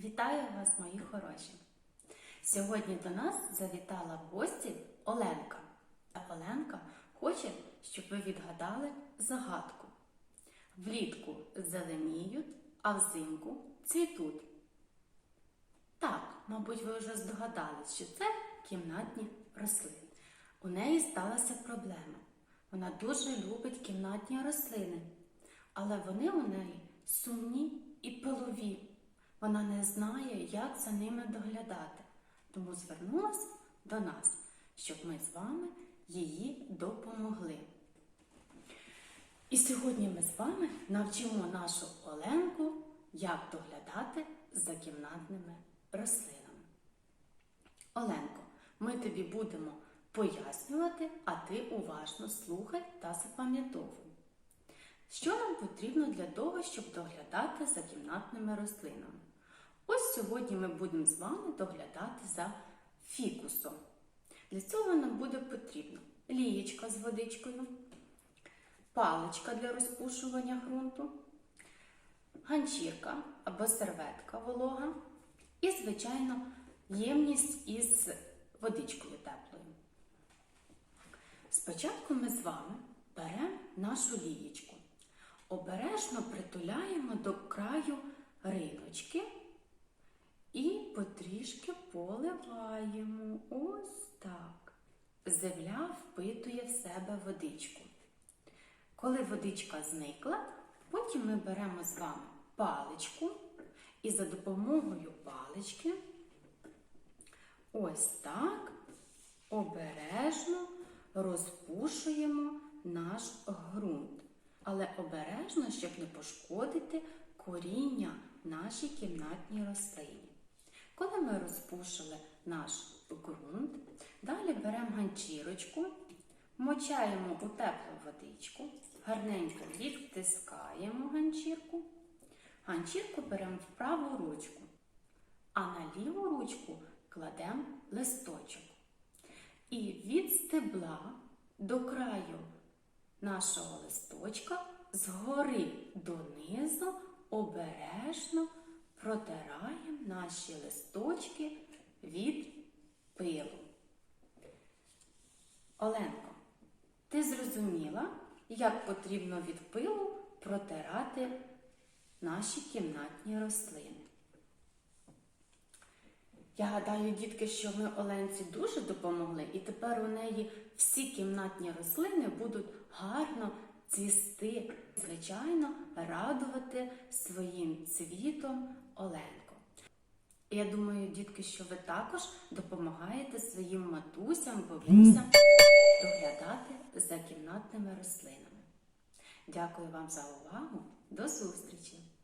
Вітаю вас, мої хороші! Сьогодні до нас завітала в гості Оленка. А Оленка хоче, щоб ви відгадали загадку. Влітку зеленіють, а взимку цвітуть. Так, мабуть, ви вже здогадались, що це кімнатні рослини. У неї сталася проблема. Вона дуже любить кімнатні рослини, але вони у неї сумні і пилові. Вона не знає, як за ними доглядати, тому звернулася до нас, щоб ми з вами її допомогли. І сьогодні ми з вами навчимо нашу Оленку, як доглядати за кімнатними рослинами. Оленко, ми тобі будемо пояснювати, а ти уважно слухай та запам'ятовуй. Що нам потрібно для того, щоб доглядати за кімнатними рослинами? Сьогодні ми будемо з вами доглядати за фікусом. Для цього нам буде потрібно лієчка з водичкою, паличка для розпушування ґрунту, ганчірка або серветка волога і, звичайно, ємність із водичкою теплою. Спочатку ми з вами беремо нашу лієчку, обережно притуляємо до краю риночки потрішки поливаємо. Ось так. Земля впитує в себе водичку. Коли водичка зникла, потім ми беремо з вами паличку і за допомогою палички ось так обережно розпушуємо наш ґрунт. Але обережно, щоб не пошкодити коріння нашій кімнатній рослині. Розпушили наш ґрунт, далі беремо ганчірочку, мочаємо у теплу водичку, гарненько відтискаємо ганчірку. Ганчірку беремо в праву ручку, а на ліву ручку кладемо листочок. І від стебла до краю нашого листочка згори донизу обережно протираємо наші листочки від пилу. Оленко, ти зрозуміла, як потрібно від пилу протирати наші кімнатні рослини? Я гадаю, дітки, що ми Оленці дуже допомогли, і тепер у неї всі кімнатні рослини будуть гарно цвісти, звичайно, радувати своїм цвітом Оленку. Я думаю, дітки, що ви також допомагаєте своїм матусям, бабусям доглядати за кімнатними рослинами. Дякую вам за увагу. До зустрічі!